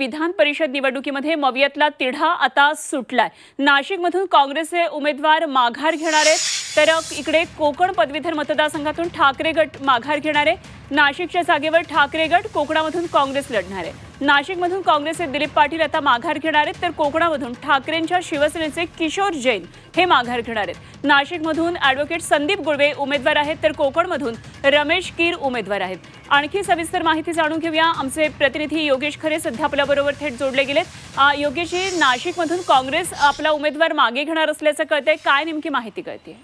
विधान परिषद निवडणुकीमध्ये मवियतला तिढा आता सुटलाय. नाशिकमधून काँग्रेसचे उमेदवार माघार घेणार आहेत. तर इकडे कोकण पदवीधर मतदारसंघातून ठाकरे गट माघार घेणार आहे. नाशिकच्या जागेवर ठाकरे गट कोकणामधून काँग्रेस लढणार आहे. नाशिकमधून काँग्रेसचे दिलीप पाटील आता माघार घेणार आहेत. तर कोकणामधून ठाकरेंच्या शिवसेनेचे किशोर जैन हे माघार घेणार आहेत. नाशिकमधून ॲडव्होकेट संदीप गुळवे उमेदवार आहेत तर कोकणमधून रमेश कीर उमेदवार आहेत. आणखी सविस्तर माहिती जाणून घेऊया. आमचे प्रतिनिधी योगेश खरे सध्या आपल्याबरोबर थेट जोडले गेलेत. योगेशजी नाशिकमधून काँग्रेस आपला उमेदवार मागे घेणार असल्याचं कळतंय. काय नेमकी माहिती कळते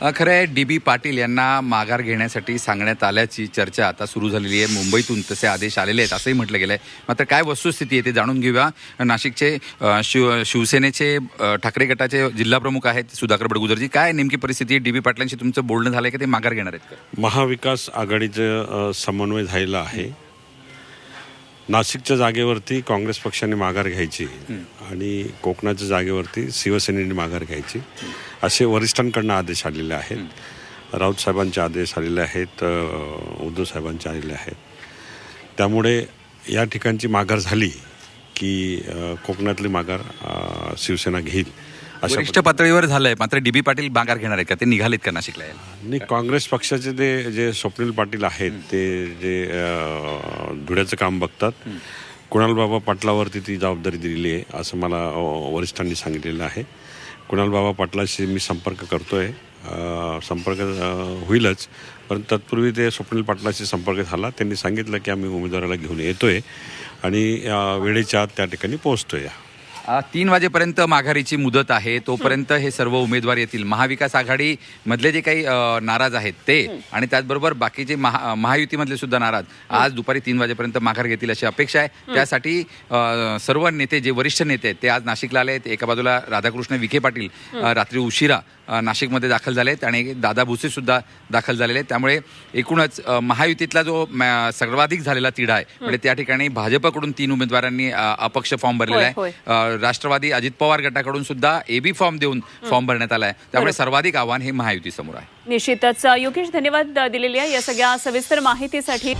खरं आहे डी बी पाटील यांना माघार घेण्यासाठी सांगण्यात आल्याची चर्चा आता सुरू झालेली आहे. मुंबईतून तसे आदेश आलेले आहेत असंही म्हटलं गेलं आहे मात्र काय वस्तुस्थिती आहे ते जाणून घेऊया. नाशिकचे शिव शिवसेनेचे ठाकरे गटाचे जिल्हाप्रमुख आहेत सुधाकर बडगुजरजी. काय नेमकी परिस्थिती आहे? डी बी पाटलांशी तुमचं बोलणं झालं की? ते माघार घेणार आहेत महाविकास आघाडीचं समन्वय झालेला आहे. नाशिकच्या जागेवरती काँग्रेस पक्षाने माघार घ्यायची आणि कोकणाच्या जागेवरती शिवसेनेने माघार घ्यायची असे वरिष्ठांकडनं आदेश आलेले आहेत. राऊत साहेबांचे आदेश आलेले आहेत उद्धव साहेबांचे आलेले आहेत. त्यामुळे या ठिकाणची माघार झाली की कोकणातली माघार शिवसेना घेईल. वरिष्ठ पातळीवर झालंय. मात्र डी बी पाटील माघार घेणार आहेत का? ते निघालेत का नाशिकला? आणि काँग्रेस पक्षाचे ते जे स्वप्नील पाटील आहेत ते जे धुळ्याचं काम बघतात. कुणाल बाबा पाटलावरती ती जबाबदारी दिलेली आहे असं मला वरिष्ठांनी सांगितलेलं आहे. कुणाल बाबा पाटलाशी मी संपर्क करतोय. संपर्क होईलच. पण तत्पूर्वी ते स्वप्नील पाटलाशी संपर्क झाला. त्यांनी सांगितलं की आम्ही उमेदवाराला घेऊन येतोय आणि वेळेच्या आत त्या ठिकाणी पोहोचतोय. तीन वाजेपर्यंत माघारीची मुदत आहे. तोपर्यंत हे सर्व उमेदवार येतील. महाविकास आघाडी मधले जे काही नाराज आहेत ते आणि त्याचबरोबर बाकीचे महा महायुतीमधले सुद्धा नाराज आज दुपारी तीन वाजेपर्यंत माघार घेतील अशी अपेक्षा आहे. त्यासाठी सर्व नेते जे वरिष्ठ नेते आहेत ते आज नाशिकला आले आहेत. एका बाजूला राधाकृष्ण विखे पाटील रात्री उशिरा नाशिकमध्ये दाखल झाले आहेत आणि दादा भुसे सुद्धा दाखल झालेले आहेत. त्यामुळे एकूणच महायुतीतला जो सर्वाधिक झालेला तिढा आहे म्हणजे त्या ठिकाणी भाजपकडून तीन उमेदवारांनी अपक्ष फॉर्म भरलेला आहे. राष्ट्रवादी अजित पवार गटाकडून सुद्धा एबी फॉर्म देऊन फॉर्म भरण्यात आला आहे त्यामुळे सर्वाधिक आव्हान हे महायुती समोर आहे. निश्चितच. योगेश धन्यवाद अ, दिलेली आहे या सगळ्या सविस्तर माहितीसाठी.